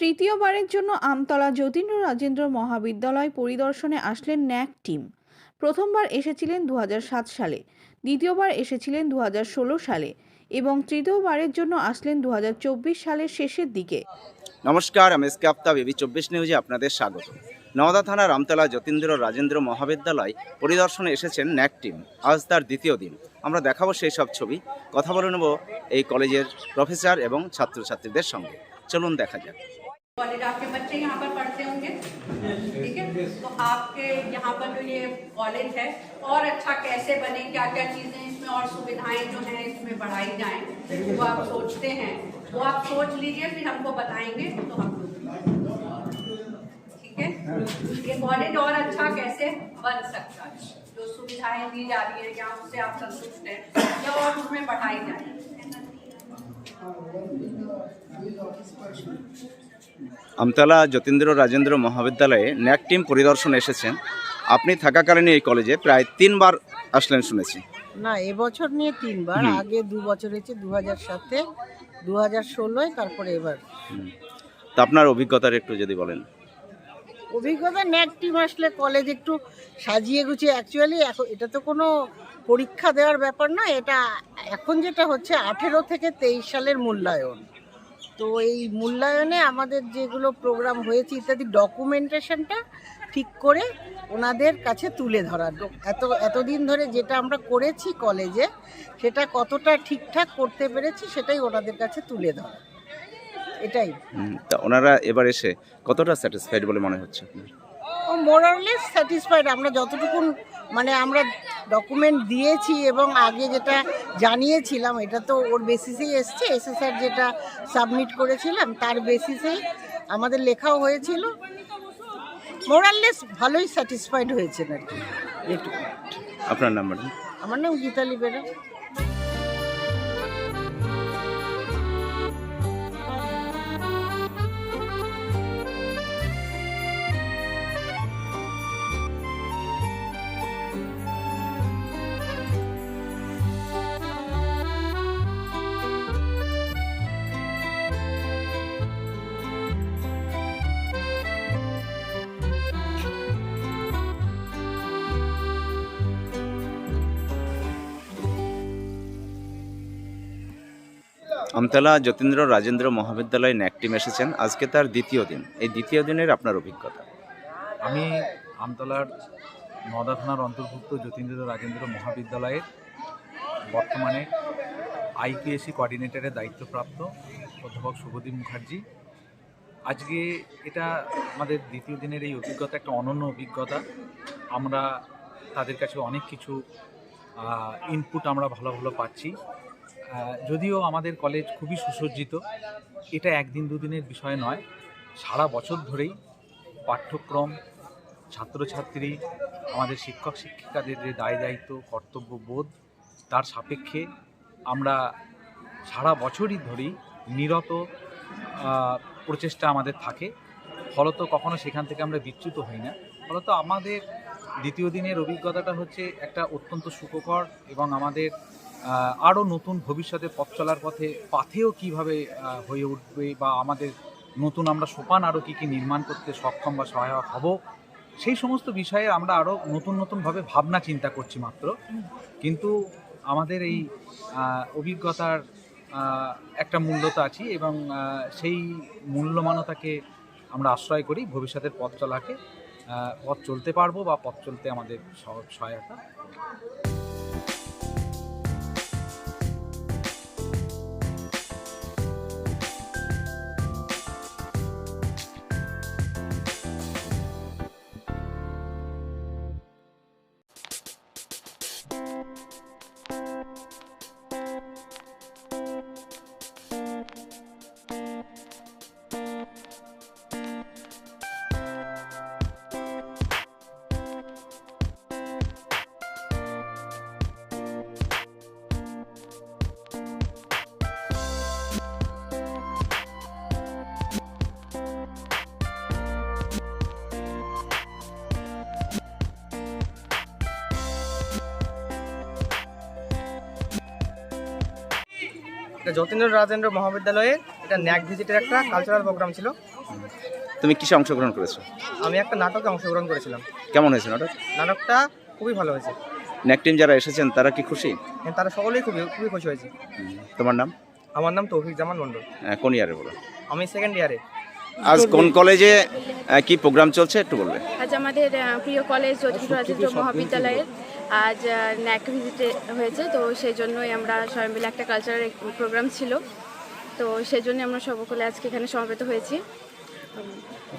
তৃতীয়বারের জন্য আমতলা যতীন্দ্র রাজেন্দ্র মহাবিদ্যালয় পরিদর্শনে আসলেন ন্যাক টিম। প্রথমবার এসেছিলেন দু হাজার সাত সালে, দ্বিতীয়বার এসেছিলেন দু হাজার ষোলো সালে এবং তৃতীয়বারের জন্য আসলেন দু হাজার চব্বিশ সালের শেষের দিকে। নমস্কার, আমি এসকে আফতাব এবি চব্বিশ নিউজে আপনাদের স্বাগত। নওদা থানার আমতলা যতীন্দ্র রাজেন্দ্র মহাবিদ্যালয় পরিদর্শনে এসেছেন ন্যাক টিম। আজ তার দ্বিতীয় দিন। আমরা দেখাবো সেই সব ছবি। কথা বলে নেব এই কলেজের প্রফেসর এবং ছাত্রছাত্রীদের সঙ্গে। চলুন দেখা যাক। कॉलेज आपके बच्चे यहाँ पर पढ़ते होंगे। ठीक है? तो आपके यहाँ पर जो ये कॉलेज है और अच्छा कैसे बने क्या क्या चीज़ें इसमें और सुविधाएँ जो हैं इसमें बढ़ाई जाएँ वो आप सोचते हैं। वो आप सोच लीजिए फिर हमको बताएँगे तो हम ठीक है? ये कॉलेज और अच्छा कैसे बन सकता है? जो सुविधाएँ दी जा रही है या उससे आप संतुष्ट हैं या और उसमें बढ़ाई जाए। আমতলা যতীন্দ্র রাজেন্দ্র মহাবিদ্যালয়ে ন্যাক টিম পরিদর্শন এসেছেন। আপনি থাকাকালীন এই কলেজে প্রায় তিনবার আসলেন শুনেছি। না এবছর নিয়ে তিনবার আগে দু বছর হয়েছে দু হাজার সাতে দু হাজার ষোলোয় তারপরে এবার। তা আপনার অভিজ্ঞতার একটু যদি বলেন। অভিজ্ঞতা ন্যাক টিম আসলে কলেজ একটু সাজিয়ে গুছিয়ে অ্যাকচুয়ালি এখন এটা তো কোনো পরীক্ষা দেওয়ার ব্যাপার না এটা এখন যেটা হচ্ছে আঠেরো থেকে তেইশ সালের মূল্যায়ন। তো এই মূল্যায়নে আমাদের যেগুলো প্রোগ্রাম হয়েছে ইত্যাদি ডকুমেন্টেশনটা ঠিক করে ওনাদের কাছে তুলে ধরা। এত, এতদিন ধরে যেটা আমরা করেছি কলেজে সেটা কতটা ঠিকঠাক করতে পেরেছি সেটাই ওনাদের কাছে তুলে ধরা। এটাই। তা ওনারা এবার এসে কতটা স্যাটিসফাইড বলে মনে হচ্ছে আপনার? মোরারলেস স্যাটিসফাইড আমরা যতটুকু মানে আমরা ডকুমেন্ট দিয়েছি এবং আগে যেটা জানিয়েছিলাম এটা তো ওর বেসিসেই এসছে। এসএসআর যেটা সাবমিট করেছিলাম তার বেসিসেই আমাদের লেখাও হয়েছিল। মোরারলেস ভালোই স্যাটিসফাইড হয়েছেন আর কি। আপনার নাম্বার আমার নাম গীতালি বেরা আমতলা যতীন্দ্র রাজেন্দ্র মহাবিদ্যালয়ে ন্যাক টিম এসেছেন। আজকে তার দ্বিতীয় দিন। এই দ্বিতীয় দিনের আপনার অভিজ্ঞতা? আমি আমতলার নদা থানার অন্তর্ভুক্ত যতীন্দ্র রাজেন্দ্র মহাবিদ্যালয়ের বর্তমানে আইপিএসসি কোঅর্ডিনেটরের দায়িত্বপ্রাপ্ত অধ্যাপক শুভদীপ মুখার্জি। আজকে এটা আমাদের দ্বিতীয় দিনের এই অভিজ্ঞতা, একটা অনন্য অভিজ্ঞতা। আমরা তাদের কাছে অনেক কিছু ইনপুট আমরা ভালো ভালো পাচ্ছি। যদিও আমাদের কলেজ খুবই সুসজ্জিত, এটা একদিন দুদিনের বিষয় নয়। সারা বছর ধরেই পাঠ্যক্রম, ছাত্রছাত্রী, আমাদের শিক্ষক শিক্ষিকাদের যে দায় দায়িত্ব, কর্তব্য বোধ, তার সাপেক্ষে আমরা সারা বছরই ধরেই নিরত প্রচেষ্টা আমাদের থাকে। ফলত কখনো সেখান থেকে আমরা বিচ্যুত হই না। ফলত আমাদের দ্বিতীয় দিনের অভিজ্ঞতাটা হচ্ছে একটা অত্যন্ত সুখকর এবং আমাদের আরও নতুন ভবিষ্যতে পথ চলার পথে, পাথেও কীভাবে হয়ে উঠবে বা আমাদের নতুন আমরা সোপান আরও কী কী নির্মাণ করতে সক্ষম বা সহায়ক হব, সেই সমস্ত বিষয়ে আমরা আরও নতুন নতুনভাবে ভাবনা চিন্তা করছি মাত্র। কিন্তু আমাদের এই অভিজ্ঞতার একটা মূল্যতা আছে এবং সেই মূল্যমানতাকে আমরা আশ্রয় করি ভবিষ্যতের পথ চলাকে পথ চলতে পারব বা পথ চলতে আমাদের সহ- সহায়তা। যতীন্দ্র রাজেন্দ্র মহাবিদ্যালয়ের এটা ন্যাক ভিজিটের একটা কালচারাল প্রোগ্রাম ছিল। তুমি কিসে অংশগ্রহণ করেছ? আমি একটা নাটকে অংশগ্রহণ করেছিলাম। কেমন হয়েছে নাটক? নাটকটা খুবই ভালো হয়েছে। ন্যাক টিম যারা এসেছেন তারা কি খুশি? এবং তারা সকলেই খুবই খুবই খুশি হয়েছে। তোমার নাম? আমার নাম তৌফিক জামান মণ্ডল। আহ, কোন ইয়ারে বলো? আমি সেকেন্ড ইয়ারে আজ কোন কলেজে কি প্রোগ্রাম চলছে? একটু বলবে। আজ আমাদের প্রিয় কলেজ জ্যোতিষ রাজেন্দ্র মহাবিদ্যালয়ের। আজ ন্যাক ভিজিটে হয়েছে তো সেই জন্যই আমরা সবাই মিলে একটা কালচারাল প্রোগ্রাম ছিল। তো সেই জন্য আমরা সকলে আজকে এখানে সমবেত হয়েছি।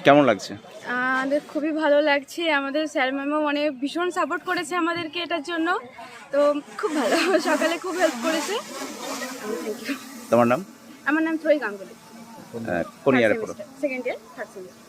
কেমন লাগছে? আমাদের খুবই ভালো লাগছে। আমাদের স্যার ম্যামও মানে ভীষণ সাপোর্ট করেছে আমাদেরকে এটার জন্য। তো খুব ভালো। সকালে খুব হেল্প করেছে। থ্যাংক ইউ তোমার নাম? আমার নাম ত্রয়ী গাঙ্গুলি। কোন ইয়ারে পড়ো? Second year third semester